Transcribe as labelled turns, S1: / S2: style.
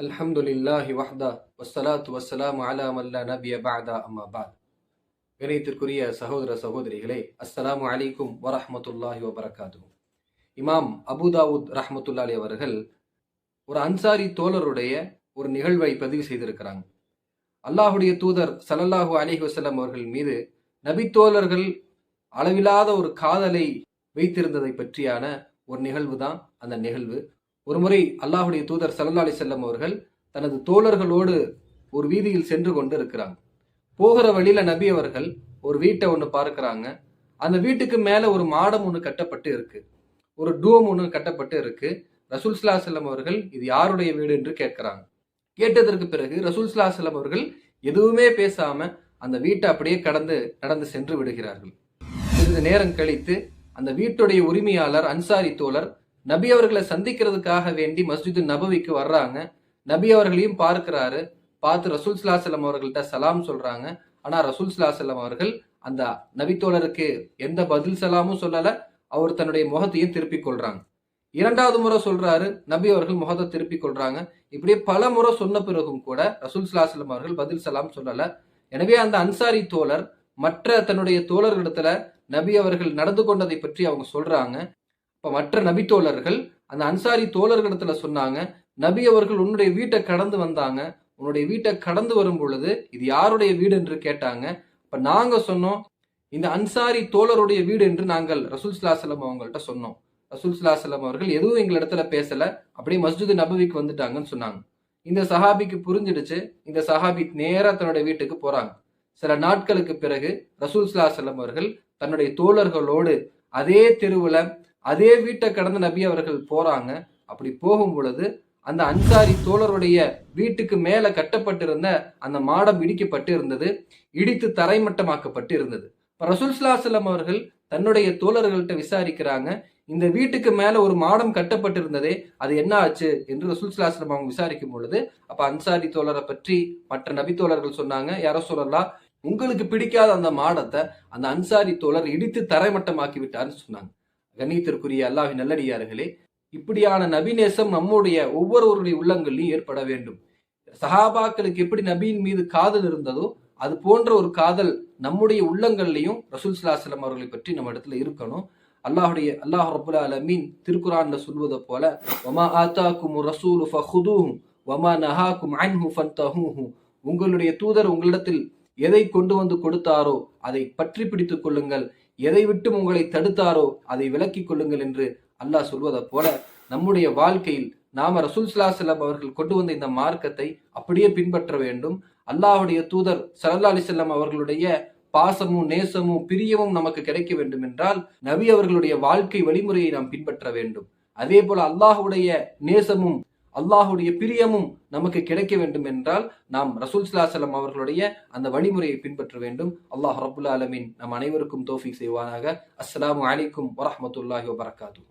S1: அல்ஹம்துலில்லாஹ் வஹ்தா வசலாத்து வசலாம் அலாம் அல்லா நபிய பாதா அம்மா பாத். வினயத்திற்குரிய சகோதர சகோதரிகளே அஸ்ஸலாமு அலைக்கும் வரஹமத்துல்லாஹி வபரகாத்து இமாம் அபுதாவுத் ரஹமத்துல்லாலி அவர்கள் ஒரு அன்சாரி தோழருடைய ஒரு நிகழ்வை பதிவு செய்திருக்கிறாங்க. அல்லாஹுடைய தூதர் சல்லல்லாஹு அலிஹி வசலம் அவர்கள் மீது நபி தோழர்கள் அளவில்லாத ஒரு காதலை வைத்திருந்ததை பற்றியான ஒரு நிகழ்வு தான் அந்த நிகழ்வு. ஒருமுறை அல்லாஹுடைய தூதர் சல்லா அலி செல்லம் அவர்கள் தனது தோழர்களோடு ஒரு வீதியில் சென்று கொண்டு இருக்கிறாங்க போகிற வழியில நபி அவர்கள் ஒரு வீட்டை ஒன்று பார்க்குறாங்க. அந்த வீட்டுக்கு மேலே ஒரு மாடம் ஒன்று கட்டப்பட்டு இருக்கு. ஒரு டூம் ஒன்று கட்டப்பட்டு இருக்கு. ரசூல் ஸல்லல்லாஹு செல்லம் அவர்கள் இது யாருடைய வீடு? என்று கேட்கிறாங்க. கேட்டதற்கு பிறகு ரசூல் ஸல்லல்லாஹு செல்லம் அவர்கள் எதுவுமே பேசாம அந்த வீட்டை அப்படியே கடந்து நடந்து சென்று விடுகிறார்கள். சிறிது நேரம் கழித்து அந்த வீட்டுடைய உரிமையாளர் அன்சாரி தோழர் நபி அவர்களை சந்திக்கிறதுக்காக வேண்டி மஸ்ஜிது நபவிக்கு வர்றாங்க. நபி அவர்களையும் பார்க்கிறாரு. பார்த்து ரசூல் சலாசலம் அவர்கள்ட்ட சலாம் சொல்றாங்க. ஆனா ரசூல் சலாசலம் அவர்கள் அந்த நபித்தோழருக்கு எந்த பதில் சலாமும் சொல்லல. அவர் தன்னுடைய முகத்தையும் திருப்பிக் கொள்றாங்க. இரண்டாவது முறை சொல்றாரு. நபி அவர்கள் முகத்தை திருப்பிக் கொள்றாங்க. இப்படியே பல முறை சொன்ன பிறகும் கூட ரசூல் சலாசலம் அவர்கள் பதில் சலாம் சொல்லல. எனவே அந்த அன்சாரி தோழர் மற்ற தன்னுடைய தோழர்களிடத்துல நபி அவர்கள் நடந்து கொண்டதை பற்றி அவங்க சொல்றாங்க. இப்போ மற்ற நபி தோழர்கள் அந்த அன்சாரி தோழர்களிடத்துல சொன்னாங்க நபி அவர்கள் உன்னுடைய வீட்டை கடந்து வந்தாங்க. உன்னுடைய வீட்டை கடந்து வரும் பொழுது இது யாருடைய வீடு? என்று கேட்டாங்க. இப்போ நாங்கள் சொன்னோம் இந்த அன்சாரி தோழருடைய வீடு என்று நாங்கள் ரசூல் சலாசலம் அவங்கள்ட்ட சொன்னோம். ரசூல் சலாசலம் அவர்கள் எதுவும் எங்களிடத்துல பேசல. அப்படியே மஸ்ஜிது நபவிக்கு வந்துட்டாங்கன்னு சொன்னாங்க. இந்த சஹாபிக்கு புரிஞ்சிடுச்சு இந்த சஹாபி நேராக தன்னுடைய வீட்டுக்கு போறாங்க. சில நாட்களுக்கு பிறகு ரசூல் சலாசலம் அவர்கள் தன்னுடைய தோழர்களோடு அதே தெருவில் அதே வீட்டை கடந்து நபி அவர்கள் போறாங்க. அப்படி போகும் பொழுது அந்த அன்சாரி தோழருடைய வீட்டுக்கு மேல கட்டப்பட்டிருந்த அந்த மாடம் இடிக்கப்பட்டு இருந்தது இடித்து தரைமட்டமாக்கப்பட்டு இருந்தது. இப்ப ரசூல் அவர்கள் தன்னுடைய தோழர்கள்ட்ட விசாரிக்கிறாங்க. இந்த வீட்டுக்கு மேல ஒரு மாடம் கட்டப்பட்டிருந்ததே அது என்ன ஆச்சு என்று ரசூல் அவங்க விசாரிக்கும் பொழுது அப்ப அன்சாரி தோழரை பற்றி மற்ற நபி தோழர்கள் சொன்னாங்க யாரோ சொல்லலாம் உங்களுக்கு பிடிக்காத அந்த மாடத்தை அந்த அன்சாரி தோழர் இடித்து தரைமட்டமாக்கி விட்டார்னு சொன்னாங்க. கண்ணியத்திற்குரிய அல்லாஹின் நல்லடியார்களே இப்படியான நபிநேசம் நம்முடைய ஒவ்வொருவருடைய உள்ளங்களிலும் ஏற்பட வேண்டும். சஹாபாக்களுக்கு எப்படி நபியின் மீது காதல் இருந்ததோ அது போன்ற ஒரு காதல் நம்முடைய உள்ளங்கள்லையும் ரசூல் சலாஹலம் அவர்களை பற்றி நம்ம இடத்துல இருக்கணும். அல்லாஹுடைய அல்லாஹ் ரபுல் அலமீன் திருக்குறான்ல சொல்வதை போல வமா ஆத்தாக்கும் ரசூலு ஃபஹுதூஹும் வமா நஹாக்கும் அன்ஹு ஃபன்தஹூஹும் உங்களுடைய தூதர் உங்களிடத்தில் எதை கொண்டு வந்து கொடுத்தாரோ அதை பற்றி பிடித்துக் கொள்ளுங்கள். எதை விட்டும் உங்களை தடுத்தாரோ அதை விலக்கிக் கொள்ளுங்கள் என்று அல்லாஹ் சொல்வதை போல நம்முடைய வாழ்க்கையில் நாம ரசூல் செல்லம் அவர்கள் கொண்டு வந்த இந்த மார்க்கத்தை அப்படியே பின்பற்ற வேண்டும். அல்லாஹுடைய தூதர் சல்லா அலிசல்லாம் அவர்களுடைய பாசமும் நேசமும் பிரியமும் நமக்கு கிடைக்க வேண்டும் என்றால் நபி அவர்களுடைய வாழ்க்கை வழிமுறையை நாம் பின்பற்ற வேண்டும். அதே போல அல்லாஹுடைய நேசமும் அல்லாஹுடைய பிரியமும் நமக்கு கிடைக்க வேண்டும் என்றால் நாம் ரசூல் சலாசலம் அவர்களுடைய அந்த வழிமுறையை பின்பற்ற வேண்டும். அல்லாஹ் ரபுல்லா அலமின் நம் அனைவருக்கும் தோஃபிக் செய்வானாக. அஸ்லாம் அலைக்கும் வரமத்துல்லாஹி வபரகாத்தூ